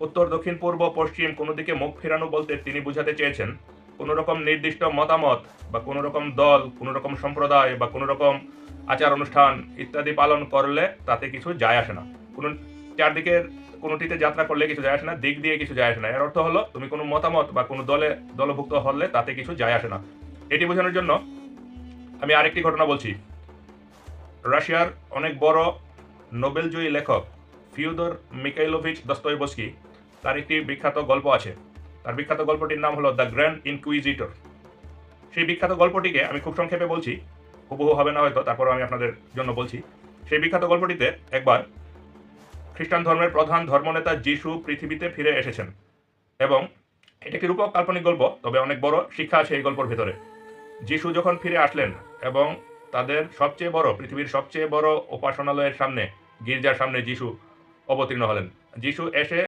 উত্তর, দক্ষিণ, পূর্ব, পশ্চিম, কোনো দিকে মুখ ফেরানো বলতে তিনি বুঝাতে চেয়েছেন। কোনো রকম নির্দিষ্ট মতামত বা কোনো রকম দল, কোনো রকম সম্প্রদায় বা কোনো রকম আচার অনুষ্ঠান ইত্যাদি পালন করলে তাতে কিছু যায় আসে না। কোনো চারদিকের কোনোটিতে যাত্রা করলে কিছু যায় আসে না, দিক দিয়ে কিছু যায় আসে না। এর অর্থ হলো, তুমি কোনো মতামত বা কোনো দলে দলভুক্ত হলে তাতে কিছু যায় আসে না। এটি বোঝানোর জন্য আমি আরেকটি ঘটনা বলছি। রাশিয়ার অনেক বড় নোবেলজয়ী লেখক ফিউদর মিকাইলোভিচ দস্তয়েভস্কি তার একটি বিখ্যাত গল্প আছে। তার বিখ্যাত গল্পটির নাম হলো দ্য গ্র্যান্ড ইনকুইজিটর। সেই বিখ্যাত গল্পটিকে আমি খুব সংক্ষেপে বলছি। হুবহু হবে না হয়তো তারপর আমি আপনাদের জন্য বলছি। সেই বিখ্যাত গল্পটিতে একবার খ্রিস্টান ধর্মের প্রধান ধর্মনেতা যিশু পৃথিবীতে ফিরে এসেছেন। এবং এটি একটি রূপক কাল্পনিক গল্প, তবে অনেক বড় শিক্ষা আছে এই গল্পের ভেতরে। যিশু যখন ফিরে আসলেন এবং তাদের সবচেয়ে বড়, পৃথিবীর সবচেয়ে বড় উপাসনালয়ের সামনে, গির্জার সামনে যিশু অবতীর্ণ হলেন। যিশু এসে